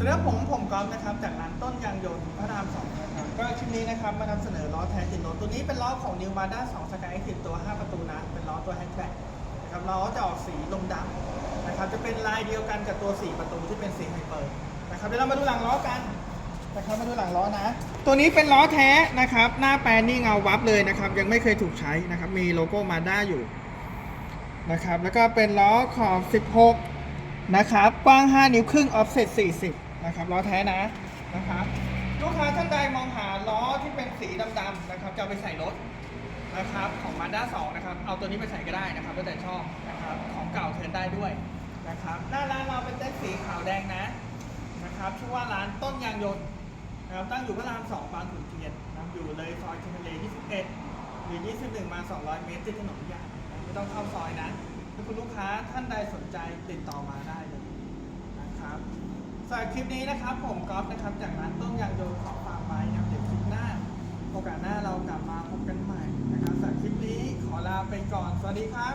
สวัสดีครับผมผมกอล์ฟนะครับจากร้านต้นยางยนต์พระรามสองนะครับก็คลิปนี้นะครับมานำเสนอล้อแท้ติดรถตัวนี้เป็นล้อของ New Mazda 2 Sky Active ตัว 5 ประตูนะ เป็นล้อตัวแฮชแบ็กนะครับล้อจะออกสีลมดำนะครับจะเป็นลายเดียวกันกับตัว 4 ประตูที่เป็นสีไฮเปอร์นะครับเดี๋ยวเรามาดูหลังล้อกันนะครับมาดูหลังล้อนะ ตัวนี้เป็นล้อแท้นะครับ หน้าแปรนี่เงาวับเลยนะครับ ยังไม่เคยถูกใช้นะครับ มีโลโก้มาด้าอยู่นะครับ แล้วก็เป็นล้อขอบ 16 นะครับ กว้าง 5 นิ้วครึ่ง offset 40 นะครับล้อแท้นะนะครับลูกค้าท่านใดมองหาล้อที่เป็นสีดำๆนะครับจะไปใส่รถนะครับของ Mazda 2นะครับเอาตัวนี้ไปใส่ก็ได้นะครับแล้วแต่ชอบนะครับของเก่าเทินได้ด้วยนะครับหน้าร้านเราเป็นเต้นสีขาวแดงนะนะครับชื่อว่าร้านต้นยางยนต์นะครับตั้งอยู่พระราม2บางขุนเทียนนะอยู่เลยซอยเชนเล21 หรือ 21 มา 200 เมตรติดถนนใหญ่ไม่ต้องเข้าซอยนะถ้าคุณลูกค้าท่านใดสนใจติดต่อมาได้เลยนะครับ สำหรับคลิปนี้นะครับ ผมกอล์ฟนะครับ จากร้านต้มยางโยนขอฝากไว้นะครับ เดี๋ยวคลิปหน้า โอกาสหน้าเรากลับมาพบกันใหม่นะครับสำหรับคลิปนี้ขอลาไปก่อน สวัสดีครับ